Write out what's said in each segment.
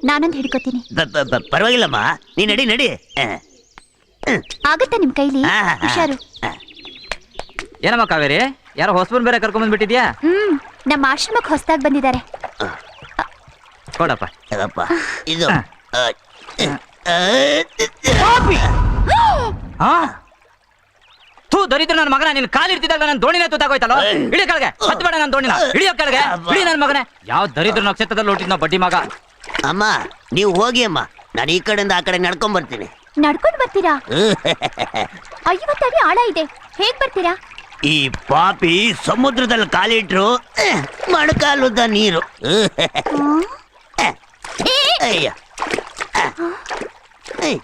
ನಾನೊಂದು ಹಿಡ್ಕೋತೀನಿ ಪರವಾಗಿಲ್ಲಮ್ಮ ನೀ ನಡಿ ನಡಿ ಆಗತ್ತ ನಿಮ್ ಕೈಲಿ ಆ, ಆ, ಹುಷಾರು. ಏನಮ್ಮ ಕಾವೇರಿ ಯಾರೋ ಹೊಸಬನ್ ಬೇರೆ ಕರ್ಕೊಂಡ್ ಬಂದ್ಬಿಟ್ಟಿದ್ಯಾ ಹ್ಮ್ ನಮ್ಮ ಆಶ್ರಮಕ್ಕೆ ಹೊಸದಾಗಿ ಬಂದಿದ್ದಾರೆ ಕೊಡಪ್ಪ ಇದು ಆ. ಆ, ಆ, ಹಾ ತೂ ದರಿದ್ರ ನನ್ನ ಮಗನ ನಿನ್ ಕಾಲಿರ್ತಿದ್ದಾಗ ನನ್ನ ದೋಣಿನ ತೂತಾಗೋಯ್ತಲ್ಲ ಏಯ್. ಇಳಿ ಕೆಳಗೆ ಹತ್ತು ಬೇಡ ನನ್ನ ದೋಣಿನ ಇಳಿಯೋ ಕೆಳಗೆ ಅಬ್ಬಾ. ಇಳಿ ನನ್ನ ಮಗನೇ ಯಾವ ದರಿದ್ರ ನಕ್ಷತ್ರದಲ್ಲಿ ಹುಟ್ಟಿದ್ನೋ ಬಡ್ಡಿ ಮಗ ಅಮ್ಮ ನೀವು ಹೋಗಿ ಅಮ್ಮ ನಾನು ಈ ಕಡೆಯಿಂದ ಆ ಕಡೆ ನಡ್ಕೊಂಡ್ ಬರ್ತೀನಿ ನಡ್ಕೊಂಡು ಬರ್ತೀರಾ ಐವತ್ತು ಅಡಿ ಆಳ ಇದೆ ಹೇಗ್ ಬರ್ತೀರಾ ಈ ಪಾಪಿ ಸಮುದ್ರದಲ್ಲಿ ಕಾಲಿಟ್ರು ಅಹ್, ಮೊಣಕಾಲುದ್ದ ನೀರು ಹ್ಮ್? ಅಯ್ಯ ಅಹ್. ಅಯ್ಯ.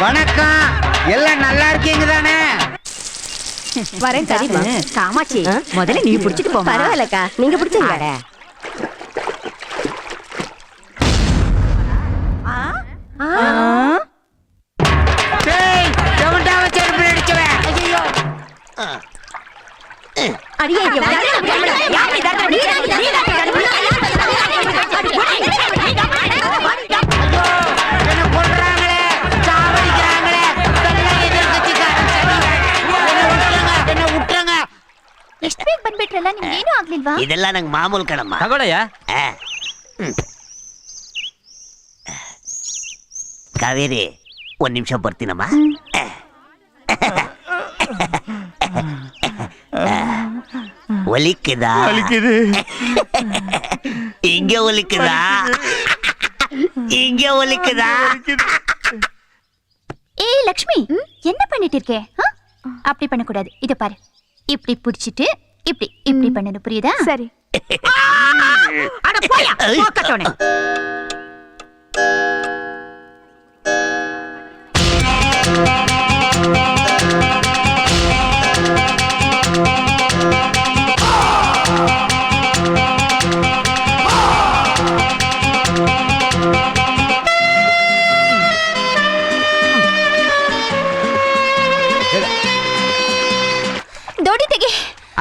வணக்கம் எல்லாம் நல்லா இருக்கீங்க வரேன் சரிம்மா. காமாட்சி முதல்ல நீ புடிச்சிட்டு போ பரவாயில்லக்கா. நீங்க பிடிச்சீங்க ನಿಮ್ಗೇನು ಆಗ್ಲಿಲ್ವಾ ಇದೆಲ್ಲ ನಂಗೆ ಮಾಮೂಲ್ ಕಣಮ್ಮ ತಗೊಳಯ್ಯ ಆ. ಹ್ಮ್. ಕಾವೇರಿ ಒಂದ್ ನಿಮಿಷ ಬರ್ತೀನಮ್ಮ ಒಲಿಕ್ಕಿದ ಹಿಂಗೆ ಒಲಿಕ್ಕಿದ ಹಿಂಗೆ ಒಲಿಕ್ಕಿದ ஏய் லக்ஷ்மி என்ன பண்ணிட்டு இருக்கே ஆ? அப்படி பண்ணக்கூடாது இத பாரு இப்படி புடிச்சிட்டு இப்படி இப்படி பண்ணணும் புரியுதா? சரி. அட போயா போக்கட்டோனே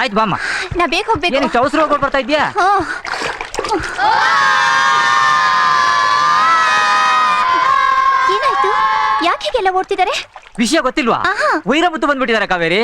ಆಯ್ತು ಬಾಮ್ಮ. ನಾ ಬೇಗ ಹೋಗ್ಬೇಕು. ಏನಕ್ಕೆ ಚೌಸ್ರು ಬರ್ತಾ ಇದೆಯಾ. ಏನಾಯ್ತು? ಯಾಕೆ ಹೀಗೆಲ್ಲ ಓಡ್ತಿದ್ದಾರೆ? ವಿಷಯ ಗೊತ್ತಿಲ್ವಾ. ವೈರಮುತ್ತು ಬಂದ್ಬಿಟ್ಟಿದ್ದಾರೆ ಕಾವೇರಿ.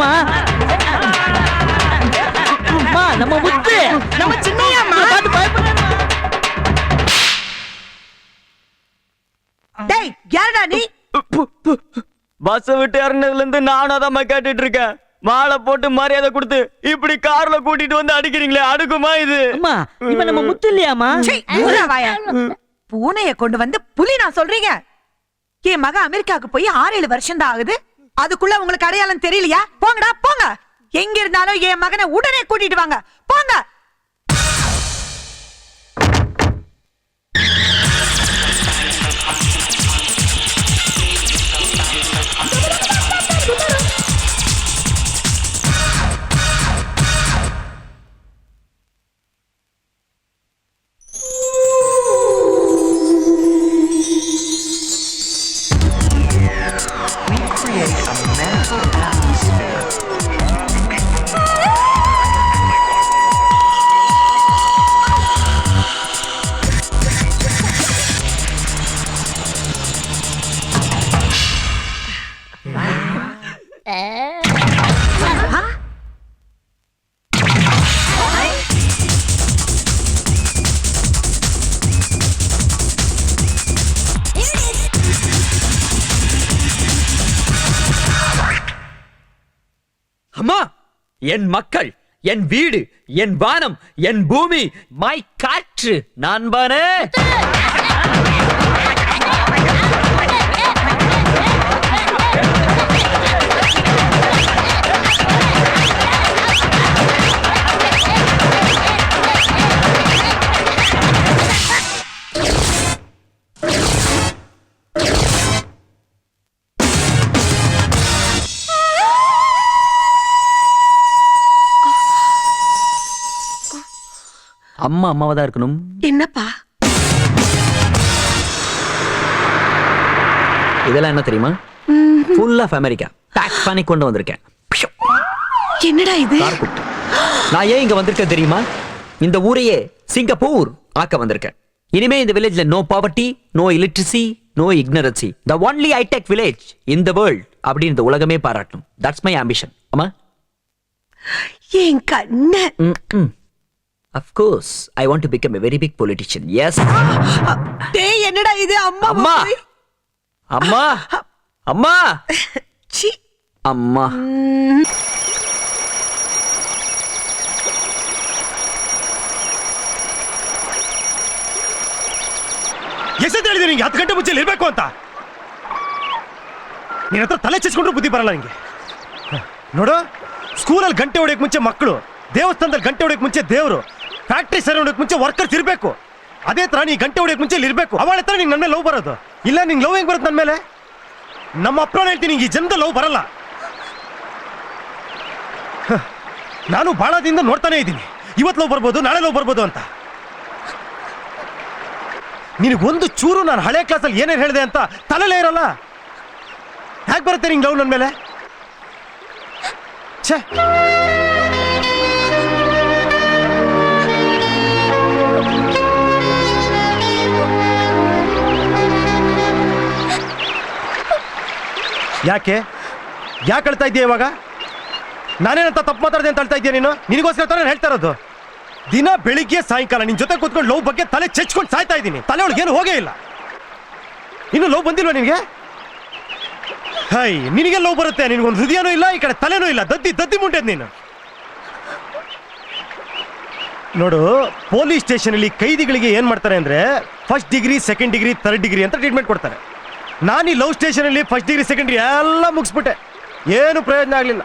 வந்துட்டாருமா அம்மா நம்ம முத்து. நம்ம சின்னையாம்மா. பார்த்து பயப்படுறாருமா டேய் யாரடா நீ? பஸ் விட்டு இறங்கினதுல இருந்து நானும் தான் கேட்டுட்டு இருக்கேன் மாலை போட்டு மரியாதை கொடுத்து இப்படி கார்ல கூட்டிட்டு வந்து அடிக்கிறீங்களே அடுக்குமா இது? அம்மா இவன் நம்ம முத்து இல்லையாமா. பூனைய கொண்டு வந்து புலி நான் சொல்றீங்க. என் மக அமெரிக்காவுக்கு போய் ஆறு ஏழு வருஷம் தான் ஆகுது. அதுக்குள்ள உங்களுக்கு அடையாளம் தெரியலையா? போங்கடா போங்க. எங்க இருந்தாலும் என் மகனை உடனே கூட்டிட்டு வாங்க. போங்க. create a mental atmosphere. அம்மா என் மக்கள் என் வீடு என் வானம் என் பூமி மை காற்று. நண்பனே அம்மா அம்மாவா தான் இருக்கணும். என்னப்பா? இதெல்லாம் என்ன தெரியுமா? ஃபுல் ஆஃப் அமெரிக்கா பேக் பண்ணி கொண்டு வந்திருக்கேன். என்னடா இது. நான் ஏன் இங்க வந்திருக்கேன் தெரியுமா? இந்த ஊரையே சிங்கப்பூர் ஆக்க வந்திருக்கேன். இனிமே இந்த வில்லேஜ்ல no poverty no illiteracy no ignorance the only hi-tech village in the world அப்படின்னு இந்த உலகமே பாராட்டணும். தட்ஸ் மை ஆம்பிஷன் ஆமா என் கண்ணு. of course I want to become a very big politician yes டேய் என்னடா இது அம்மா அம்மா அம்மா அம்மா சி அம்மா ಎಷ್ಟೊತ್ತು ಹೇಳಿದೆ ನಿಂಗೆ ಹತ್ತು ಗಂಟೆ ಮುಂಚೆ ಇಲ್ಲಿ ಇರ್ಬೇಕು ಅಂತ ನಿನ್ನ ಹತ್ರ ತಲೆ ಚಚ್ಕೊಂಡ್ರು ಬುದ್ಧಿ ಬರಲ್ಲ ನಿಂಗೆ ಹ, ನೋಡು ಸ್ಕೂಲಲ್ಲಿ ಗಂಟೆ ಹೊಡೆಯಕ್ಕೆ ಮುಂಚೆ ಮಕ್ಕಳು ದೇವಸ್ಥಾನದಲ್ಲಿ ಗಂಟೆ ಹೊಡೆಯಕ್ಕೆ ಮುಂಚೆ ದೇವರು ಫ್ಯಾಕ್ಟ್ರಿ ಸರಿ ಹೊಡೆಯಕ್ಕೆ ಮುಂಚೆ ವರ್ಕರ್ಸ್ ಇರಬೇಕು. ಅದೇ ತರ ನೀ ಗಂಟೆ ಹೊಡಿಯೋಕೆ ಮುಂಚೆ ಇರಬೇಕು. ಅವಳ ಹತ್ರ ನಿಂಗೆ ನನ್ನ ಮೇಲೆ ಲವ್ ಬರೋದು. ಇಲ್ಲ, ನಿಂಗೆ ಲವ್ ಹೆಂಗೆ ಬರುತ್ತೆ ನನ್ನ ಮೇಲೆ? ನಮ್ಮ ಅಪ್ಪ ಹೇಳ್ತೀನಿ ಈ ಜನದ ಲವ್ ಬರಲ್ಲ. ನಾನು ಭಾಳ ದಿನದಿಂದ ನೋಡ್ತಾನೆ ಇದ್ದೀನಿ. ಇವತ್ತು ಲವ್ ಬರ್ಬೋದು, ನಾಳೆ ಲವ್ ಬರ್ಬೋದು ಅಂತ. ನಿನಗೊಂದು ಚೂರು ನಾನು ಹಳೆ ಕ್ಲಾಸಲ್ಲಿ ಏನೇನು ಹೇಳಿದೆ ಅಂತ ತಲೆಲೇ ಇರಲ್ಲ. ಹೇಗೆ ಬರುತ್ತೆ ನಿಂಗೆ ಲವ್ ನನ್ನ ಮೇಲೆ? ಛೇ! ಯಾಕೆ? ಯಾಕೆ ಅಳ್ತಾ ಇದೆಯಾ ಇವಾಗ? ನಾನೇನಂತ ತಪ್ಪು ಮಾತಾಡಿದೆ ಅಂತ ಅಳ್ತಾ ಇದೆಯಾ ನೀನು? ನಿನಗೋಸ್ಕರ ತಾನೇ ಹೇಳ್ತಾ ಇರೋದು. ದಿನ ಬೆಳಿಗ್ಗೆ ಸಾಯಂಕಾಲ ನಿನ್ನ ಜೊತೆ ಕೂತ್ಕೊಂಡು ಲವ್ ಬಗ್ಗೆ ತಲೆ ಚೆಚ್ಕೊಂಡು ಸಾಯ್ತಾ ಇದ್ದೀನಿ. ತಲೆ ಒಳಗೆ ಏನು ಹೋಗೇ ಇಲ್ಲ. ಇನ್ನು ಲವ್ ಬಂದಿಲ್ವಾ ನಿನಗೆ? ಹೈ, ನಿನಗೆ ಲವ್ ಬರುತ್ತೆ, ನಿನಗೊಂದು ಹೃದಯನೂ ಇಲ್ಲ, ಈ ಕಡೆ ತಲೆನೂ ಇಲ್ಲ. ದದ್ದಿ ದದ್ದಿ ಮುಂಟೆದ್ ನೀನು. ನೋಡು, ಪೊಲೀಸ್ ಸ್ಟೇಷನಲ್ಲಿ ಕೈದಿಗಳಿಗೆ ಏನು ಮಾಡ್ತಾರೆ ಅಂದ್ರೆ first degree second degree third degree ಅಂತ ಟ್ರೀಟ್ಮೆಂಟ್ ಕೊಡ್ತಾರೆ. ನಾನು ಈ ಲವ್ ಸ್ಟೇಷನಲ್ಲಿ ಫಸ್ಟ್ ಡಿಗ್ರಿ ಸೆಕೆಂಡ್ ಡಿಗ್ರಿ ಎಲ್ಲ ಮುಗಿಸ್ಬಿಟ್ಟೆ. ಏನು ಪ್ರಯೋಜನ ಆಗಲಿಲ್ಲ.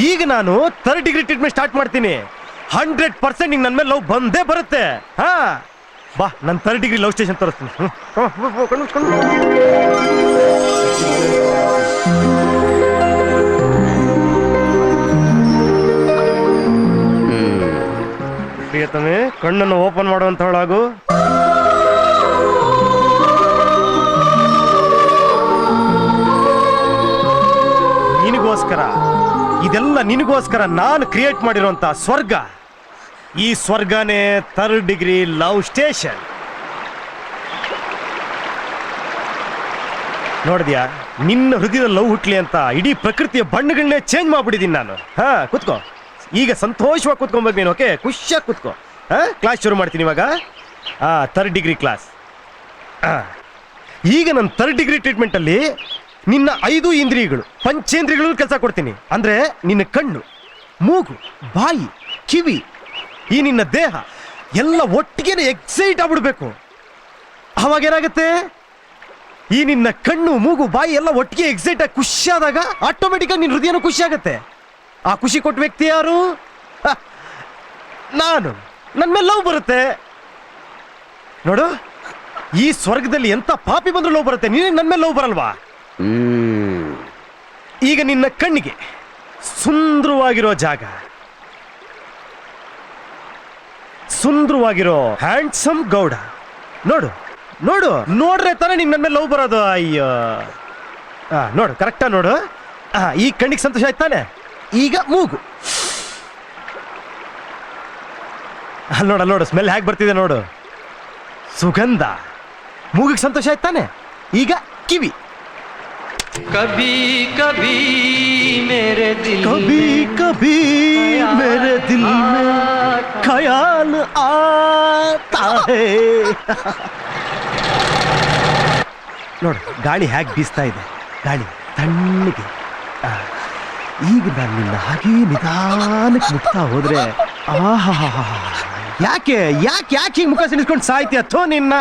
ಈಗ ನಾನು ಥರ್ಡ್ ಡಿಗ್ರಿ ಟ್ರೀಟ್ಮೆಂಟ್ ಸ್ಟಾರ್ಟ್ ಮಾಡ್ತೀನಿ. ಹಂಡ್ರೆಡ್ ಪರ್ಸೆಂಟ್ ನಿಂಗೆ ನನ್ನ ಮೇಲೆ ಲವ್ ಬಂದೇ ಬರುತ್ತೆ. ಹಾ. ಬಾ ನನ್ನ ಥರ್ಡ್ ಡಿಗ್ರಿ ಲವ್ ಸ್ಟೇಷನ್ ತೋರಿಸ್ತೀನಿ. ಪ್ರಿಯತಮೆ, ಕಣ್ಣನ್ನು ಓಪನ್ ಮಾಡುವಂತವಳಾಗು. ನಿನಗೋಸ್ಕರ, ಇದೆಲ್ಲ ನಿನಗೋಸ್ಕರ ನಾನು ಕ್ರಿಯೇಟ್ ಮಾಡಿರುವಂತ ಸ್ವರ್ಗ. ಈ ಸ್ವರ್ಗನೇ ಥರ್ಡ್ ಡಿಗ್ರಿ ಲವ್ ಸ್ಟೇಷನ್ ನೋಡಿದ್ಯಾ, ನಿನ್ನ ಹೃದಯದ ಲವ್ ಹುಟ್ಲಿ ಅಂತ ಇಡೀ ಪ್ರಕೃತಿಯ ಬಣ್ಣಗಳನ್ನೇ ಚೇಂಜ್ ಮಾಡ್ಬಿಟ್ಟಿದ್ದೀನಿ ನಾನು. ಹಾ, ಕುತ್ಕೋ. ಈಗ ಸಂತೋಷವಾಗಿ ಕುತ್ಕೊಬೇಕು ನೀನು ಓಕೆ ಖುಷಿಯಾಗಿ ಕುತ್ಕೋ. ಹಾ ಕ್ಲಾಸ್ ಶುರು ಮಾಡ್ತೀನಿ ಇವಾಗ. ಹಾ ಥರ್ಡ್ ಡಿಗ್ರಿ ಕ್ಲಾಸ್ ಈಗ ನನ್ನ ಥರ್ಡ್ ಡಿಗ್ರಿ ಟ್ರೀಟ್ಮೆಂಟಲ್ಲಿ ನಿನ್ನ ಐದು ಇಂದ್ರಿಯಗಳು ಪಂಚೇಂದ್ರಿಯಗಳು ಕೆಲಸ ಕೊಡ್ತೀನಿ. ಅಂದ್ರೆ ನಿನ್ನ ಕಣ್ಣು, ಮೂಗು, ಬಾಯಿ, ಕಿವಿ, ಈ ನಿನ್ನ ದೇಹ, ಎಲ್ಲ ಒಟ್ಟಿಗೆ ಎಕ್ಸೈಟ್ ಆಗ್ಬಿಡ್ಬೇಕು. ಅವಾಗ ಏನಾಗುತ್ತೆ? ಈ ನಿನ್ನ ಕಣ್ಣು, ಮೂಗು, ಬಾಯಿ ಎಲ್ಲ ಒಟ್ಟಿಗೆ ಎಕ್ಸೈಟ್ ಆಗಿ ಖುಷಿ ಆದಾಗ ಆಟೋಮೆಟಿಕ್ ಆಗಿ ನಿನ್ನ ಹೃದಯನೂ ಖುಷಿ ಆಗುತ್ತೆ. ಆ ಖುಷಿ ಕೊಟ್ಟ ವ್ಯಕ್ತಿ ಯಾರು? ನಾನು. ನನ್ನ ಮೇಲೆ ಲವ್ ಬರುತ್ತೆ. ನೋಡು, ಈ ಸ್ವರ್ಗದಲ್ಲಿ ಎಂತ ಪಾಪಿ ಬಂದರೂ ಲವ್ ಬರುತ್ತೆ. ನೀನು ನನ್ನ ಮೇಲೆ ಲವ್ ಬರಲ್ವಾ? ಈಗ ನಿನ್ನ ಕಣ್ಣಿಗೆ ಸುಂದರವಾಗಿರೋ ಜಾಗ. ಸುಂದರವಾಗಿರೋ ಹ್ಯಾಂಡ್ಸಮ್ ಗೌಡ. ನೋಡು ನೋಡು, ನೋಡ್ರೆ ತಾನೆ ನಿನ್ನ ಮೇಲೆ ಲವ್ ಬರೋದು. ಅಯ್ಯೋ. ಆ, ನೋಡು ಕರೆಕ್ಟಾ ನೋಡು. ಆ, ಈ ಕಣ್ಣಿಗೆ ಸಂತೋಷ ಆಯ್ತಾನೆ ತಾನೆ? ಈಗ ಮೂಗು. ಅಲ್ಲಿ ನೋಡ ನೋಡು ಸ್ಮೆಲ್ ಹೇಗೆ ಬರ್ತಿದೆ ನೋಡು. ಸುಗಂಧ. ಮೂಗಿಗೆ ಸಂತೋಷ ಆಯ್ತಾನೆ ತಾನೆ? ಈಗ ಕಿವಿ. ಕಭಿ ಕಭಿ ಮೇರೆ ದಿಲ್ कभी कभी मेरे दिल में ख्याल आता है ನೋಡು ಗಾಳಿ ಹೇಗೆ ಬೀಸ್ತಾ ಇದೆ ಗಾಳಿ ತಣ್ಣಗೆ ಆ. ಈಗ ನಾನು ನಿನ್ನ ಹಾಗೆ ನಿಧಾನಕ್ಕೆ ಮುಟ್ತಾ ಹೋದ್ರೆ ಆಹಾ ಯಾಕೆ ಯಾಕೆ ಯಾಕೆ ಹಿಂಗೆ ಮುಖ ಸಿಡಿಸ್ಕೊಂಡು ಸಾಯ್ತಿ ಅಥೋ ನಿನ್ನ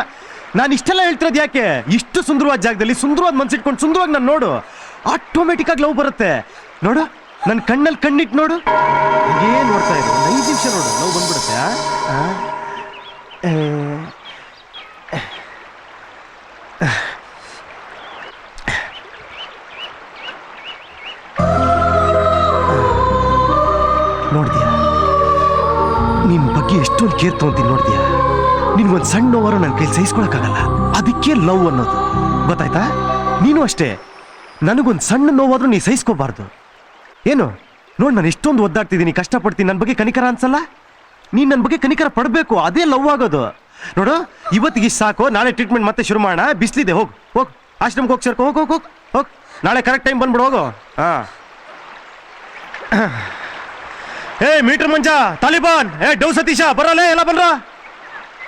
ನಾನು ಇಷ್ಟೆಲ್ಲ ಹೇಳ್ತಿರೋದು ಯಾಕೆ? ಇಷ್ಟು ಸುಂದರವಾದ ಜಾಗದಲ್ಲಿ ಸುಂದರವಾದ ಮನ್ಸಿಟ್ಕೊಂಡು ಸುಂದರವಾಗಿ ನಾನು ನೋಡು. ಆಟೋಮೆಟಿಕ್ ಆಗಿ ಲವ್ ಬರುತ್ತೆ. ನೋಡು ನನ್ನ ಕಣ್ಣಲ್ಲಿ ಕಣ್ಣಿಟ್ಟು ನೋಡು. ಏನ್ ನೋಡ್ತಾ ಇದ್ರು ಒಂದು ಐದು ನೋಡು ಲವ್ ಬಂದ್ಬಿಡುತ್ತೆ, ಆ? ನಿಮ್ಮ ಬಗ್ಗೆ ಎಷ್ಟೊಂದು ಕೇರ್ ತೊಗೊಂತೀನಿ ನೋಡ್ದ್ಯಾ ನಿನ್ಗೊಂದು ಸಣ್ಣ ನೋವರು ನನ್ನ ಕೈ ಸಹಿಸ್ಕೊಳಕ್ಕಾಗಲ್ಲ ಅದಕ್ಕೆ ಲವ್ ಅನ್ನೋದು. ಗೊತ್ತಾಯ್ತಾ? ನೀನು ಅಷ್ಟೇ. ನನಗೊಂದು ಸಣ್ಣ ನೋವಾದ್ರೂ ನೀ ಸಹಿಸ್ಕೋಬಾರ್ದು ಏನು? ನೋಡ್ ನಾನು ಎಷ್ಟೊಂದು ಒದ್ದಾಡ್ತಿದ್ದೀನಿ ಕಷ್ಟಪಡ್ತೀನಿ ನನ್ನ ಬಗ್ಗೆ ಕನಿಕರ ಅನ್ಸಲ್ಲ? ನೀನು ನನ್ನ ಬಗ್ಗೆ ಕನಿಕರ ಪಡಬೇಕು, ಅದೇ ಲವ್ ಆಗೋದು. ನೋಡು, ಇವತ್ತಿಗೆ ಸಾಕು, ನಾಳೆ ಟ್ರೀಟ್ಮೆಂಟ್ ಮತ್ತೆ ಶುರು ಮಾಡೋಣ ಬಿಸಿಲಿದೆ, ಹೋಗ್ ಹೋಗ್, ಆಶ್ರಮಕ್ಕೆ ಹೋಗಿ ಸರ್ಕೋ, ಹೋಗ್ ಹೋಗ್ ಹೋಗ್ ಹೋಗ್ ನಾಳೆ ಕರೆಕ್ಟ್ ಟೈಮ್ ಬಂದ್ಬಿಡು, ಹೋಗು, ಹಾ. ಏ ಮೀಟರ್ ಮಂಜ ತಾಲಿಬಾನ್, ಏ, ಡೌ ಸತೀಶ, ಬರಲೇ, ಎಲ್ಲ ಬಂದ್ರ?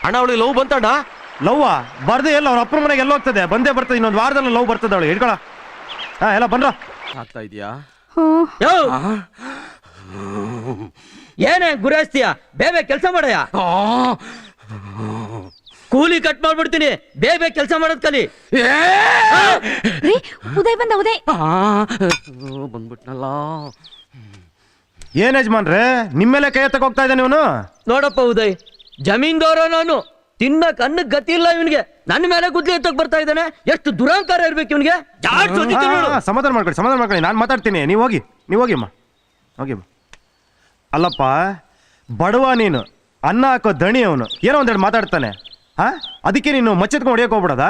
ಅಣ್ಣ ಅವಳಿಗೆ ಲವ್ ಬಂತಣ್ಣ ಲವ್ವ? ಬರ್ದೇ ಎಲ್ಲ ಅವ್ರ ಅಪ್ಪನ ಮನೆಗೆ ಎಲ್ಲ ಹೋಗ್ತದೆ? ಬಂದೇ ಬರ್ತದೆ ಇನ್ನೊಂದು ವಾರದಲ್ಲಿ ಲವ್ ಬರ್ತದೆ ಅವಳು. ಹಿಡ್ಕೊಳ. ಹಾ ಎಲ್ಲ ಬಂದ್ರ? ಆಗ್ತಾ ಇದೆಯಾ? ಯೋ! ಏನೇ ಗುರಾಸ್ತಿಯ ಬೇಬೆ ಕೆಲಸ ಮಾಡಯ್ಯ ಕೂಲಿ ಕಟ್ ಮಾಡ್ಬಿಡ್ತೀನಿ. ಬೇಬೆ ಕೆಲಸ ಮಾಡೋದ್ ಕಲಿ. ರೀ ಉದಯ್ ಬಂದ ಉದಯ್. ಬಂದ್ಬಿಟ್ನಲ್ಲ. ಏನ್ ಯಜಮಾನ್ರೆ ನಿಮ್ಮೇಲೆ ಕೈ ಎತ್ತಕ್ ಹೋಗ್ತಾ ಇದ್ದಾನೆ ಇವನು ನೋಡಪ್ಪ ಉದಯ್. ಜಮೀನ್ದವರ ನಾನು ತಿನ್ನಕ್ ಅನ್ನಕ್ ಗತಿ ಇಲ್ಲ ಇವನಿಗೆ. ನನ್ನ ಮೇಲೆ ಗುದ್ಲಿ ಎತ್ತಕ್ ಬರ್ತಾ ಇದ್ದಾನೆ. ಎಷ್ಟು ದುರಾಂಕಾರ ಇರ್ಬೇಕು ಇವನಿಗೆ? ಸಮಾಧಾನ ಮಾಡ್ಕೊಳ್ಳಿ ಸಮಾಧಾನ ಮಾಡ್ಕೊಳ್ಳಿ. ನಾನು ಮಾತಾಡ್ತೀನಿ. ನೀವು ಹೋಗಿ ನೀವು ಹೋಗಿ ಅಮ್ಮ. ಹೋಗಿ ಅಲ್ಲಪ್ಪ ಬಡವ ನೀನು ಅನ್ನ ಹಾಕೋ ದಣಿ ಅವನು. ಏನೋ ಒಂದೆರಡು ಮಾತಾಡ್ತಾನೆ. ಹಾ? ಅದಕ್ಕೆ ನೀನು ಮಚ್ಚೆತ್ಕೊಂಡು ಹೊಡಿಯಕ್ಕೆ ಹೋಗ್ಬಿಡದ?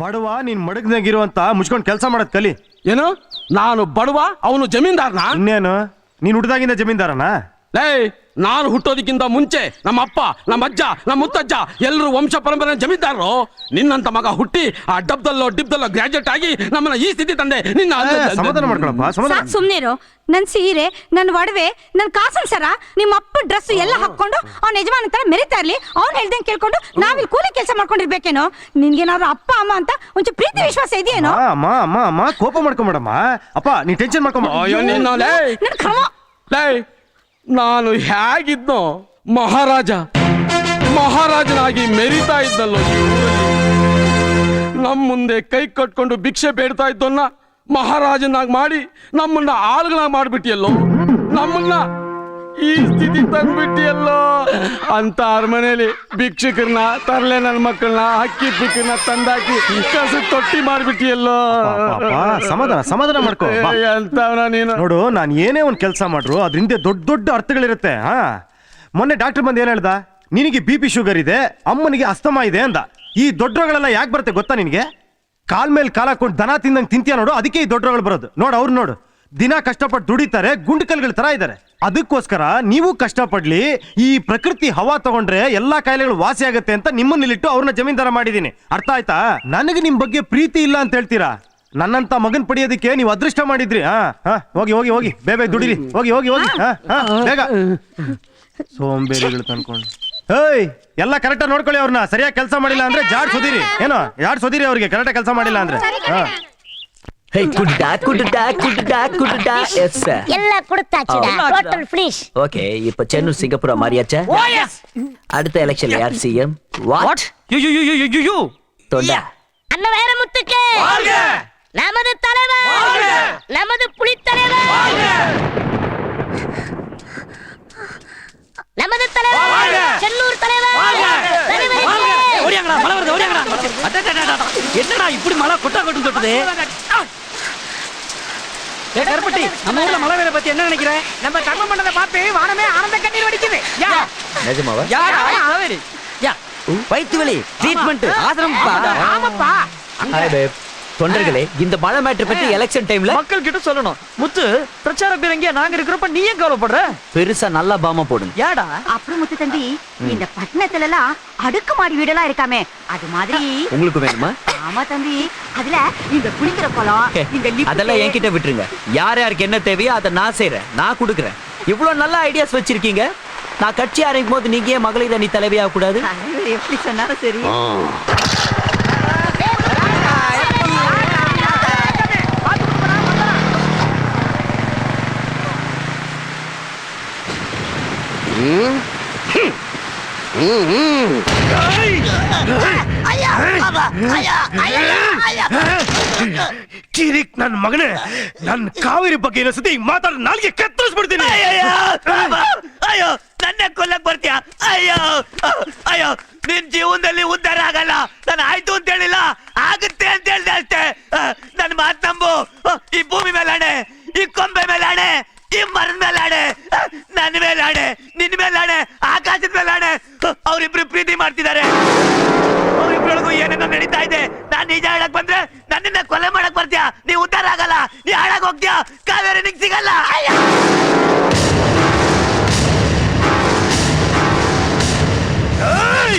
ಬಡವ ನೀನ್ ಮಡಗ್ನಾಗಿರುವಂತ ಮುಚ್ಕೊಂಡು ಕೆಲಸ ಮಾಡೋದ್ ಕಲಿ. ಏನು? ನಾನು ಬಡವ ಅವನು ಜಮೀನ್ದಾರನ? ಇನ್ನೇನು? ನೀನು ಹುಡ್ದಾಗಿಂದ ಜಮೀನ್ದಾರನ? ಲೇ ನಾನು ಹುಟ್ಟೋದಕ್ಕಿಂತ ಮುಂಚೆ ನಮ್ಮ ಅಪ್ಪ ನಮ್ಮ ಅಜ್ಜ ನಮ್ಮ ಮುತ್ತಜ್ಜ ಎಲ್ಲರೂ ವಂಶ ಪರಂಪರೆ ಜಮೀನ್ದಾರರು. ನಿನ್ನಂತ ಮಗ ಹುಟ್ಟಿ ಆ ಡಬ್ದಲ್ಲೋ ಡಿಬ್ದಲ್ಲೋ ಗ್ರಾಜುಯೇಟ್ ಆಗಿ ನಮ್ಮನ್ನ ಈ ಸ್ಥಿತಿ ತಂದೆ. ನಿನ್ನ ಸಮಾಧಾನ ಮಾಡ್ಕೊಳಪ್ಪ ಸಮಾಧಾನ ಸಾಕ್ ಸುಮ್ನಿರು. ನನ್ ಸೀರೆ ನನ್ ಒಡವೆ ನನ್ ಕಾಸನ್ ಸರ ನಿಮ್ಮ ಅಪ್ಪ ಡ್ರೆಸ್ ಎಲ್ಲ ಹಾಕೊಂಡು ಅವ್ನ ಯಜಮಾನ ತರ ಮೆರಿತಾ ಇರ್ಲಿ ಅವ್ನು ಹೇಳ್ದಂಗೆ ಕೇಳ್ಕೊಂಡು ನಾವಿಲ್ಲಿ ಕೂಲಿ ಕೆಲಸ ಮಾಡ್ಕೊಂಡಿರ್ಬೇಕೇನೋ? ನಿನ್ಗೇನಾದ್ರು ಅಪ್ಪ ಅಮ್ಮ ಅಂತ ಒಂಚೂರು ಪ್ರೀತಿ ವಿಶ್ವಾಸ ಇದೆಯೇನೋ? ಆ, ಅಮ್ಮ ಅಮ್ಮ ಅಮ್ಮ ಕೋಪ ಮಾಡ್ಕೊಂಬೇಡಮ್ಮ. ಅಪ್ಪ ನೀ ಟೆನ್ಷನ್ ಮಾಡ್ಕೊಂಬ ಅಯ್ಯೋ ನಿನ್ನ ಲೇ ನನ್ ಕ್ರಮ. ಲೇ ನಾನು ಹೇಗಿದ್ನೋ, ಮಹಾರಾಜ, ಮಹಾರಾಜನಾಗಿ ಮೆರಿತಾ ಇದ್ದಲ್ಲೋ ನಮ್ಮ ಮುಂದೆ ಕೈ ಕಟ್ಕೊಂಡು ಭಿಕ್ಷೆ ಬೇಡ್ತಾ ಇದ್ದೋನ್ನ ಮಹಾರಾಜನಾಗಿ ಮಾಡಿ ನಮ್ಮನ್ನ ಆಳುಗಳಾಗಿ ಮಾಡಿಬಿಟ್ಟಿಯಲ್ಲೋ. ನಮ್ಮನ್ನ ಈ ಸ್ಥಿತಿ ತಂದ್ಬಿಟ್ಟಿಯಲ್ಲೋ? ಅಂತ ಅರಮನೆಯಲ್ಲಿ ಭಿಕ್ಷುಕರನ್ನ ತರಲೆ ನನ್ನ ಮಕ್ಕಳನ್ನ ಅಕ್ಕಿ ಪಿಕ್ಕನ್ನ ತಂದಾಕಿ ಕಸ ತೊಟ್ಟಿ ಮಾಡ್ಬಿಟ್ಟಿಯಲ್ಲೋ? ಸಮಾಧಾನ ಸಮಾಧಾನ ಮಾಡ್ಕೋ ಬಾ. ಅಂತವನ ನೀನು. ನೋಡು ನಾನು ಏನೇ ಒಂದು ಕೆಲಸ ಮಾಡ್ರು ಅದರಿಂದ ದೊಡ್ಡ ದೊಡ್ಡ ಅರ್ಥಗಳಿರುತ್ತೆ ಹಾ? ಮೊನ್ನೆ ಡಾಕ್ಟರ್ ಬಂದು ಏನು ಹೇಳ್ದ? ನಿನಗೆ ಬಿ ಪಿ ಶುಗರ್ ಇದೆ ಅಮ್ಮನಿಗೆ ಅಸ್ತಮ ಇದೆ ಅಂದ. ಈ ದೊಡ್ಡ ರೋಗಗಳೆಲ್ಲ ಯಾಕೆ ಬರುತ್ತೆ ಗೊತ್ತಾ ನಿನಗೆ? ಕಾಲ್ ಮೇಲೆ ಕಾಲ್ ಹಾಕೊಂಡು ದನ ತಿಂದಂಗೆ ತಿಂತೀಯ ನೋಡು ಅದಕ್ಕೆ ಈ ದೊಡ್ಡ ರೋಗಗಳು ಬರೋದು. ನೋಡು ಅವ್ರು ನೋಡು. ದಿನ ಕಷ್ಟಪಟ್ಟು ದುಡಿತಾರೆ ಗುಂಡಿಕಲ್ಗಳ ತರ ಇದ್ದಾರೆ. ಅದಕ್ಕೋಸ್ಕರ ನೀವು ಕಷ್ಟಪಡ್ಲಿ ಈ ಪ್ರಕೃತಿ ಹವಾ ತಗೊಂಡ್ರೆ ಎಲ್ಲಾ ಕಾಯಿಲೆಗಳು ವಾಸಿ ಆಗುತ್ತೆ ಅಂತ ನಿಮ್ಮನ್ನಿಲ್ಲಿಟ್ಟು ಅವ್ರನ್ನ ಜಮೀನ್ದಾರ ಮಾಡಿದೀನಿ ಅರ್ಥ ಆಯ್ತಾ? ನನಗೆ ನಿಮ್ ಬಗ್ಗೆ ಪ್ರೀತಿ ಇಲ್ಲ ಅಂತ ಹೇಳ್ತೀರಾ? ನನ್ನಂತ ಮಗನ್ ಪಡೆಯೋದಕ್ಕೆ ನೀವು ಅದೃಷ್ಟ ಮಾಡಿದ್ರಿ. ಹಾ ಹಾ ಹೋಗಿ ಹೋಗಿ ಹೋಗಿ. ಬೇ ಬೇಗ ದುಡಿರಿ. ಹೋಗಿ ಹೋಗಿ ಹೋಗಿ. ಹಾ ಹಾ ಬೇಗ. ಸೋಂಬೇರಿಗಳು ತಂದ್ಕೊಂಡು. ಏಯ್ ಎಲ್ಲ ಕರೆಕ್ಟಾಗಿ ನೋಡ್ಕೊಳ್ಳಿ ಅವ್ರನ್ನ. ಸರಿಯಾಗಿ ಕೆಲಸ ಮಾಡಿಲ್ಲ ಅಂದ್ರೆ ಜಾಡ್ ಸೋದಿರಿ ಏನೋ ಜಾಡ್ ಸೋದಿರಿ ಅವ್ರಿಗೆ ಕರೆಕ್ಟಾಗಿ ಕೆಲಸ ಮಾಡಿಲ್ಲ ಅಂದ್ರೆ. ಹಾ. ஹே குடுடா குடுடா குடுடா குடுடா. எஸ் சார் எல்லாம் கொடுத்தாச்சுடா. டோட்டல் ஃபினிஷ் ஓகே இப்போ சென்னை சிங்கப்பூர் மாறியாச்சா? ஓ எஸ் அடுத்த எலெக்ஷன்ல யார் CM what you you you you you you அண்ணா வேற முத்துக்கு. வாழ்க. நமது தலைவர். வாழ்க. நமது புலி தலைவர். வாழ்க. நமது தலைவர். செல்லூர் தலைவர். வாழ்க. ஓடியாங்கடா மழை வருது ஓடியாங்கடா. அடடடடடா. என்னடா இப்படி மழை கொட்டா கொட்டு தொட்டுது ஏ கருப்பட்டி நம்ம ஊர்ல மழை வேலை பத்தி என்ன நினைக்கிற? நம்ம தர்மம் பண்ணதை பார்த்து வானமே ஆனந்த கண்ணீர் வடிக்குது. யா. நிஜமாவா யாரா? அளவேரி யா. வயிற்று வலி ட்ரீட்மெண்ட் ஆசிரம் ஆமாப்பா. ஹாய் பேப் தொண்டர்களே இந்த மழை மேட்டர் பத்தி எலெக்ஷன் டைம்ல மக்கள் கிட்ட சொல்லணும். முத்து பிரச்சார பீரங்கியா நாங்க இருக்கிறப்ப நீ ஏன் கவலைப்படுற? பெருசா நல்லா பாமா போடுங்க. ஏடா? அப்புறம் முத்து தம்பி இந்த பட்டணத்துல எல்லாம் அடுக்குமாடி வீடெல்லாம் இருக்காமே அது மாதிரி உங்களுக்கு வேணுமா? ஆமா தம்பி அதுல இந்த குளிக்கிற குளம் இந்த அதெல்லாம் என்கிட்ட விட்டுருங்க. யார் யாருக்கு என்ன தேவையோ அதை நான் செய்றேன். நான் கொடுக்குறேன். இவ்வளவு நல்ல ஐடியாஸ் வச்சிருக்கீங்க. நான் கட்சி ஆரம்பிக்கும் போது நீங்க ஏன் மகளிர் அணி தலைவியாக கூடாது? எப்படி சொன்னாலும் சரி. ಕಿರಿಕ್ ನನ್ನ ಮಗನೇ ನನ್ನ ಕಾವೇರಿ ಬಗ್ಗೆ ಇನ್ನೊಂದ್ಸತಿ ಮಾತಾಡ ನಾಲ್ಗೆ ಕತ್ತರಿಸ್ಬಿಡ್ತೀನಿ. ಅಯ್ಯೋ ನನ್ನ ಕೊಲ್ಲಕ್ ಬರ್ತೀಯ? ಅಯ್ಯೋ ಅಯ್ಯೋ, ನಿನ್ ಜೀವನದಲ್ಲಿ ಉದ್ಧಾರ ಆಗಲ್ಲ. ನಾನು ಆಯ್ತು ಅಂತ ಹೇಳಿಲ್ಲ. ಆಗುತ್ತೆ ಅಂತ ಹೇಳ್ದೆ ಅಷ್ಟೇ. ನನ್ನ ಮಾತ್ ನಂಬು. ಈ ಭೂಮಿ ಮೇಲೆ ಈ ಕೊಂಬೆ ಮೇಲೆ ಈ ಮರದ ಮೇಲೆ ಆಡೆ. ನನ್ನ ಮೇಲೆ ಆಡೆ. ನಿನ್ನ ಮೇಲೆ ಆಡೆ. ಆಕಾಶದ ಮೇಲೆ ಆಡೆ. ಅವ್ರಿಬ್ರು ಪ್ರೀತಿ ಮಾಡ್ತಿದ್ದಾರೆ. ಅವ್ರಿಬ್ರೊಳಗು ಏನೇನೋ ನಡೀತಾ ಇದೆ. ನಾನ್ ನಿಜ ಹೇಳಕ್ ಬಂದ್ರೆ ನನ್ನನ್ನ ಕೊಲೆ ಮಾಡಕ್ ಬರ್ತೀಯ? ನೀ ಉದ್ದಾರ ಆಗಲ್ಲ. ನೀ ಹಾಳಾಗ ಹೋಗ್ತೀಯ? ಕಾವೇರಿ ನಿಂಗೆ ಸಿಗಲ್ಲ.